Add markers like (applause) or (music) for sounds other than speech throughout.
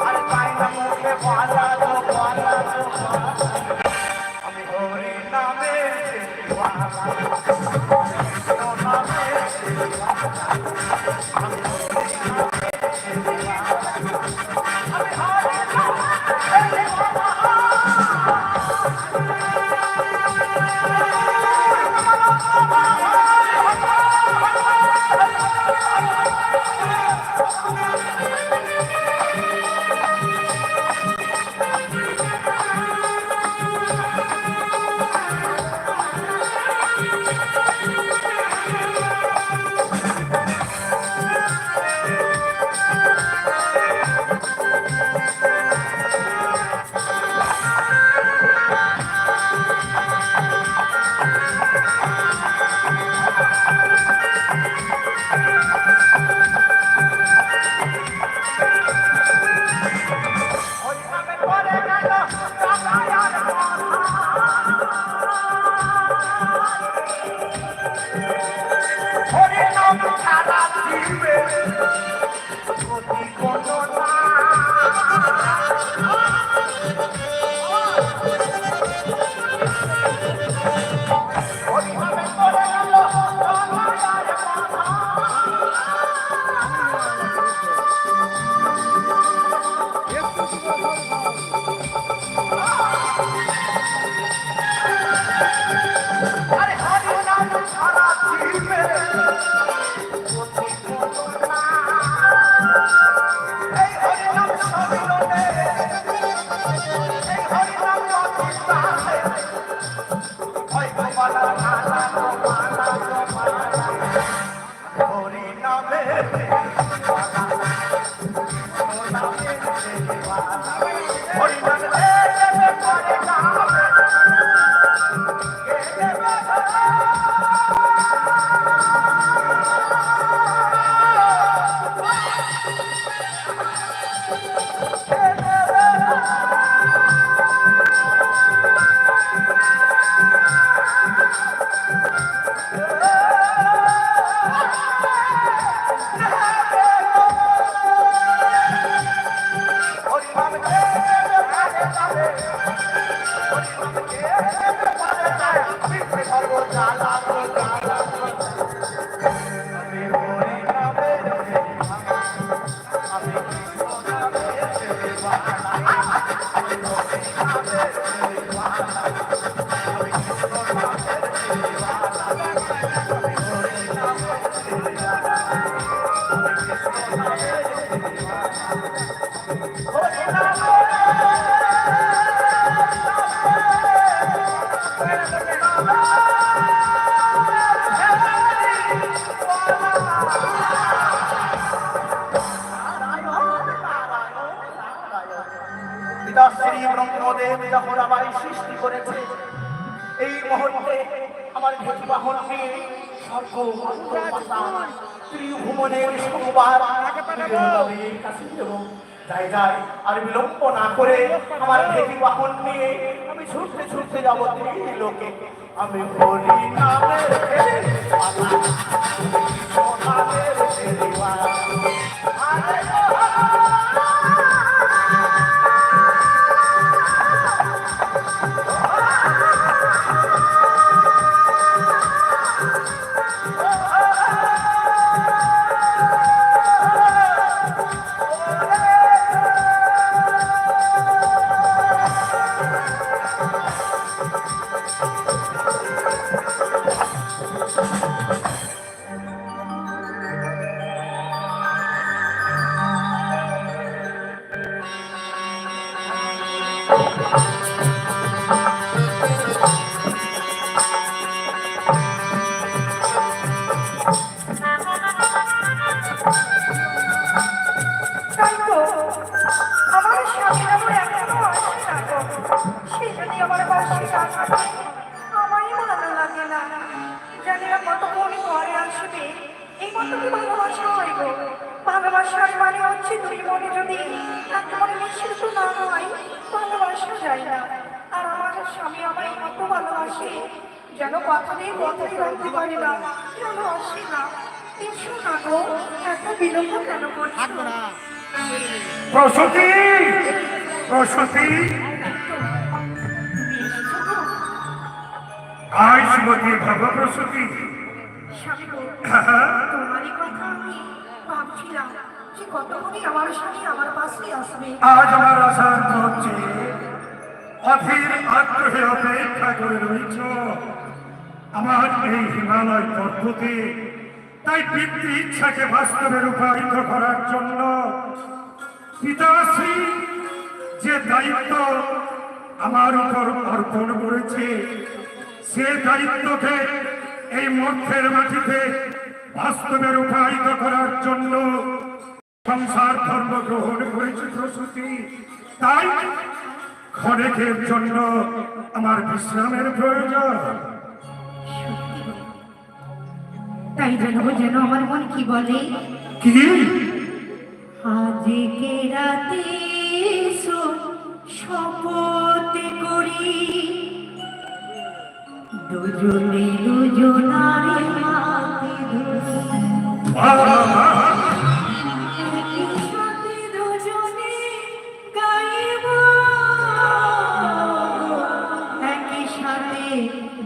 আরে তাই না মুখে ভাজা তো I'm not a ঘটনা সৃষ্টি করে এই মুহূর্তে আমার বাহন যাই যাই আর বিলম্ব না করে আমার ভেটি বাহন নিয়ে আমি ছুটতে ছুটতে যাব তিনি লোকে। আমি বলি ভালোবাসা হয় গো ভালোবাসার মানে হচ্ছে দুই মনে যদি এক মনে মিশ্রিত না হয় ভালোবাসা যায় না। আর আমার স্বামী আমায় কত ভালোবাসে যেন কথা দিয়ে কথাই রাখতে পারি না কেন আসি না? কিছু না গো এত বিলম্ব কেন করছ? প্রসূতি! প্রসূতি! আজ মধ্যে ভাবা প্রসূতি। স্বামী (laughs) আমি ভাবছিলাম যে কতক্ষণই আমার স্বামী আমার পাশে আসবে আজ আমার আশার হচ্ছে অধীর আগ্রহে অপেক্ষা করে রয়েছ। আমার এই হিমালয় পদ্ধতি তাই পিতৃ ইচ্ছাকে বাস্তবে রূপায়িত করার জন্য পিতাশ্রী যে দায়িত্ব আমার উপর অর্পণ করেছে, সে দায়িত্বকে এই মধ্যের মাটিতে বাস্তবে রূপায়িত করার জন্য সংসার ধর্ম গ্রহণ করেছে প্রসূতি। তাই ক্ষণেকের জন্য আমার বিশ্রামের প্রয়োজন। তাই জানব যেন আমার মন কি বলে। কি? আজকে রাতে শপথ করি। দুজনে দুজনারে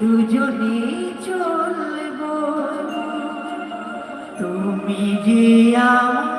দুজনে চলব। তুমি যে আমার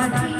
সাথী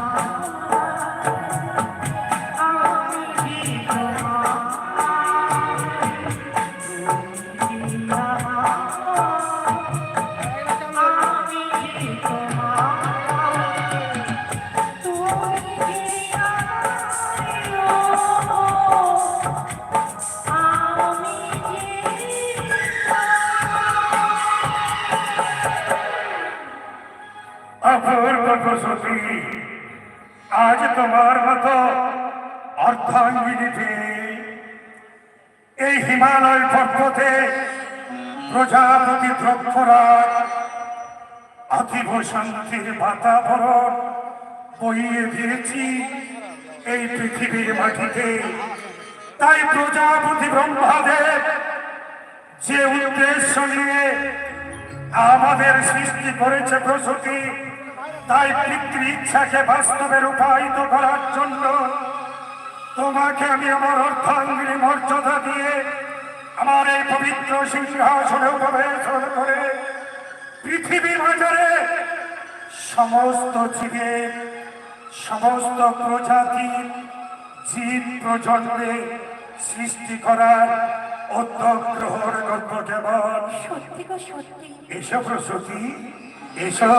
অপূর্ব প্রসূতি আজ তোমার মতো অর্ধাঙ্গিনীতে এই হিমালয় পর্বতে প্রজাপতি দ্রব্যরাজ, অতীব শান্তির বাতাবরণ বইয়ে দিয়েছি এই পৃথিবীর মাটিতে। তাই প্রজাপতি ব্রহ্মাদেব যে উদ্দেশ্য নিয়ে আমাদের সৃষ্টি করেছে প্রসূতি তাই পিতৃ ইচ্ছাকে বাস্তবে রূপায়িত করার জন্য তোমাকে আমি আমার অর্থাঙ্গিনী মর্যাদা দিয়ে আমার এই পবিত্র সিংহাসনে উপবেশন করে পৃথিবী মাঝারে সমস্ত জীবের সমস্ত প্রজাতি জীব প্রজন্মে সৃষ্টি করার উদ্যোগ গ্রহণ করব কেবল সত্যি গো সত্যি। এসো প্রসূতি এসো।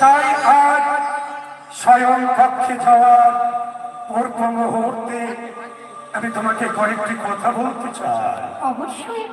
তাই আজ স্বয়ং কক্ষে যাওয়ার পূর্ব মুহূর্তে আমি তোমাকে কয়েকটি কথা বলতে চাই। অবশ্যই